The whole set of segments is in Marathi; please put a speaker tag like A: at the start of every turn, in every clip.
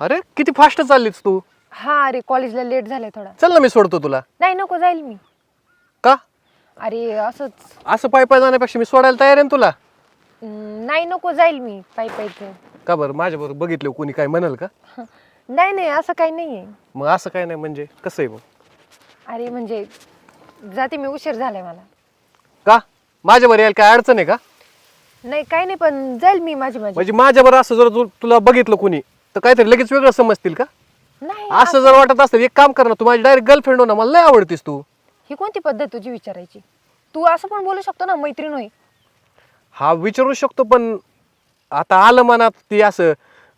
A: अरे किती फास्ट चाललीस तू?
B: हा अरे कॉलेजला लेट झालंय थोडा.
A: चल ना मी सोडतो तुला.
B: नाही नको जाईल मी.
A: का?
B: अरे असंच.
A: असं पाय पाय जाण्यापेक्षा मी सोडायला तयार आहे ना तुला?
B: अं, नाही नको जाईल मी पायी पायी
A: का बरं? माझ्याबरोबर बघितलं कोणी काय म्हणाल का?
B: नाही नाही असं काही नाही आहे.
A: मग असं काय नाही म्हणजे कसं आहे मग?
B: अरे म्हणजे जाते मी उशीर झालाय मला.
A: का? माझ्यावर यायला काय अडचण आहे का?
B: नाही काही नाही पण जाईल मी माझी माझी.
A: म्हणजे माझ्याबरोबर असं जर तू- तुला बघितलं कोणी तर काहीतरी लगेच वेगळं समजतील का?
B: नाही
A: असं जर वाटत असतं एक काम कर ना तू माझी डायरेक्ट गर्लफ्रेंड हो ना मला लय आवडतीस तू.
B: ही कोणती पद्धत तुझी विचारायची? तू असं पण बोलू शकतो ना मैत्रीण होई
A: हा विचारू शकतो पण आता आलं मनात ती असं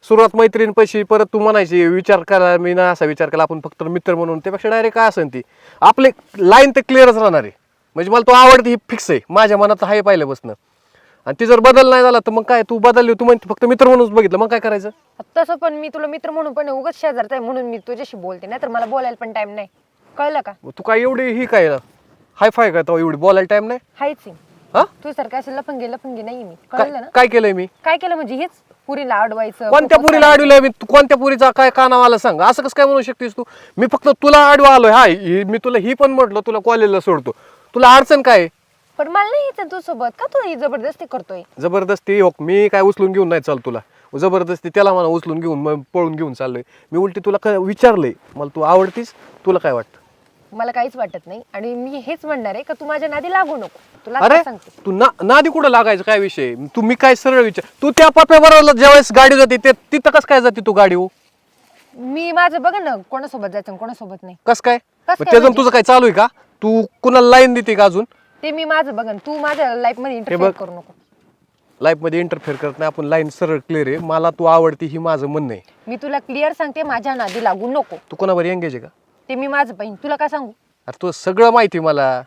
A: सुरुवात मैत्रीण पैशी परत तू म्हणायची विचार करा मी ना असा विचार केला आपण फक्त मित्र म्हणून त्यापेक्षा डायरेक्ट काय असेल ती? आपले लाईन तर क्लिअरच राहणार आहे. म्हणजे मला तो आवडते ही फिक्स आहे माझ्या मनात आहे पहिल्यापासून. आणि ती जर बदल नाही झाला तर मग काय? तू बदलली तू म्हणते फक्त मित्र म्हणूनच बघितलं. मग काय करायचं?
B: तसं पण मी तुला मित्र म्हणून पण उगाच शेजारचा आहे म्हणून मी तुझ्याशी बोलते नाही तर मला बोलायला पण टाइम नाही. कळलं का?
A: मग तू काय एवढी ही काय हाय फाय काय तो एवढी? बोलायला टाइम नाही?
B: हायच आहे.
A: हा?
B: तू सारखं असं लफंगे लफंगे नाही मी.
A: काय
B: कळलं ना?
A: काय केलंय मी?
B: काय केलं म्हणजे हेच? पुरीला अडवायचं
A: कोणत्या
B: propose
A: पुरीला. अडवलंय मी? तू कोणत्या पुरीचा काय कानावाला सांग? असं कसं काय म्हणू शकतेस तू? मी फक्त तुला आडवा आलोय. हाय ही- मी तुला ही पण म्हटलं तुला कॉलेजला सोडतो. तुला अडचण काय आहे?
B: पण मला नाही यायचं तू सोबत का तू ही जबरदस्ती करतोय?
A: जबरदस्ती हो मी काय उचलून घेऊन नाही चाल तुला. जबरदस्ती त्याला मला उचलून घेऊन मग पळून घेऊन चाललोय. मी उलटी तुला काय विचारलंय मला तू आवडतीस तुला काय वाटतं?
B: मला काहीच वाटत नाही. आणि मी हेच म्हणणार आहे का तू माझ्या नादी लागू नको. तुला
A: अरे
B: सांगते.
A: तू ना नादी कुठं लागायचं? काय विषय? तू मी काय सरळ विचार तू त्या पप्प्याबरोबर ज्यावेळेस गाडी जाते ते तिथं कसं काय जाते तू गाडी
B: मी माझं बघ ना कोणासोबत जायचं आणि कोणासोबत नाही.
A: कस काय?
B: कसं
A: मग
B: काय
A: त्याचं
B: म्हणजे?
A: तुझं काय चालू आहे का? तू कुणाला लाईन देते का अजून?
B: ते मी माझं बघन. तू माझ्या लाईफमध्ये
A: बघ.
B: इंटरफेअर करू नको.
A: लाईफमध्ये इंटरफेअर करत नाही. आपण लाईन सरळ क्लिअर आहे. मला तू आवडती ही माझं म्हणणं आहे.
B: मी तुला क्लिअर सांगते माझ्या नादी लागू नको.
A: तू कोणावर एंगेज आहे का?
B: ते मी माझं पाहिजे तुला काय सांगू?
A: अरे तुला सगळं माहिती आहे मला.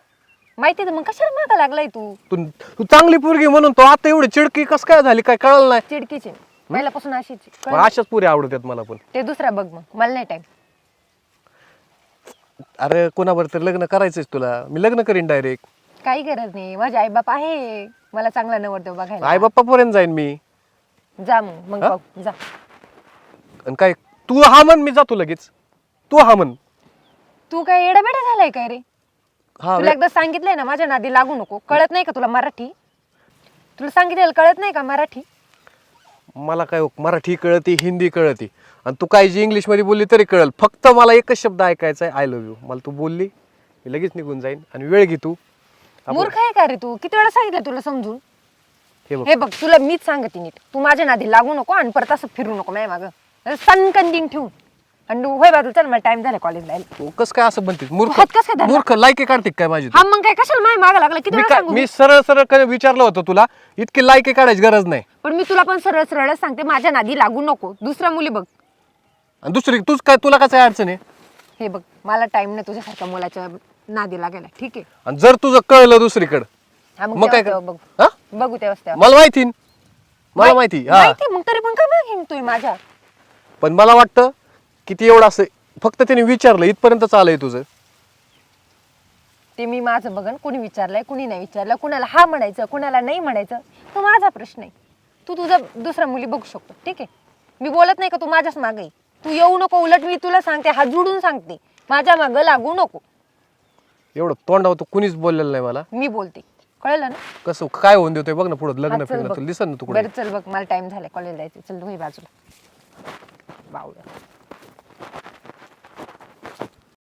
B: माहिती आहे तर मग कशाला मागा लागलाय तू?
A: तू तू चांगली पोरगी म्हणून तो आता एवढी चिडकी कस काय झाली? काय कळलं नाही?
B: चिडकीचे. पहिल्यापासून अशीच आहे.
A: मग
B: कळलं?
A: अशाच पुरी आवडतात मला पण.
B: ते दुसरा बघ मग. मला नाही टाइम
A: अरे कोणावर तर लग्न करायचंच तुला. मी लग्न करीन डायरेक्ट
B: काही गरज नाही. माझे आईबाप आहे. मला चांगला नवरदेव बघायला
A: आई बाप्पा पर्यंत जाईन मी.
B: जा मग. मग
A: हा?
B: पाहू, जा.
A: आणि काय तू हा म्हण मी जातो लगेच. तू हा म्हण.
B: तू काय एडाबेडा झालाय काय रे?
A: हा
B: तुला एकदा सांगितलंय ना माझ्या नादी लागू नको. कळत नाही का तुला मराठी? तुला सांगितलेलं कळत नाही का मराठी?
A: मला काय हो, मराठी कळती हिंदी कळती. आणि तू काय जी इंग्लिशमध्ये बोलली तरी कळल. फक्त मला एकच शब्द ऐकायचा आहे आय लव्ह यू मला तू बोलली मी लगेच निघून जाईन. आणि वेळ घे तू.
B: मूर्ख आहे का रे तू? किती वेळा सांगितलं तुला समजून?
A: हे बघ.
B: हे बघ तुला मीच सांगते नीट. तू माझ्या नादी लागू नको आणि परत असं फिरू नको माझ्या मागं. सनकंदिंग ठेवून. आणि होय बाजू चल मला टाइम झाला कॉलेजला यायला.
A: तू कस काय असं म्हणते मूर्ख
B: हात कसं काय धरला?
A: मूर्ख लायकी काढते काय माझी तू?
B: हा मग काय कशाला माझ्या मागं लागला? किती
A: मी
B: वेळा
A: काय
B: सांगू
A: मी
B: मी?
A: सरळ सरळ काय विचारलं होतं तुला? इतकी लायकी काढायची गरज नाही.
B: पण मी तुला पण सरळ सरळच सांगते माझ्या नादी लागू नको. दुसऱ्या मुली बघ.
A: आणि दुसरी तूच काय तुला काय अडचण आहे?
B: हे बघ मला टाइम नाही तुझ्यासारख्या मुलाच्या नादी लागायला ठीक आहे.
A: आणि जर तुझं कळलं दुसरीकडं
B: हा मग
A: मग काय
B: तेव्हा
A: कर-
B: बघू.
A: हा?
B: बघू तेव्हा.
A: मला माहिती मला माहिती हा.
B: माहिती मग तरी पण काय मागेन तू माझ्या?
A: पण मला वाटतं की ती एवढं असं फक्त त्याने विचारलं इथपर्यंत चालय तुझं.
B: ते मी माझं बघन कुणी विचारलंय कुणी नाही विचारलं कुणाला हा म्हणायचं कुणाला नाही म्हणायचं तो माझा प्रश्न आहे. तू तुझा दुसऱ्या मुली बघू शकतो ठीक आहे? मी बोलत नाही का तू माझ्याच मागे. तू येऊ नको उलट मी तुला सांगते हात जोडून सांगते. माझ्या मागं लागू नको.
A: एवढं तोंडावर तू कुणीच बोललेलं नाही मला.
B: मी बोलते. कळलं ना?
A: कसं काय होऊन देतोय बघ ना पुढं लग्न
B: हा, चल
A: फिरणं
B: बघ.
A: दिसन ना तुकडे.
B: बरं चल बघ मला टाइम झालाय. कॉलेज जायचं चल तुम्ही बाजूला. बावळं.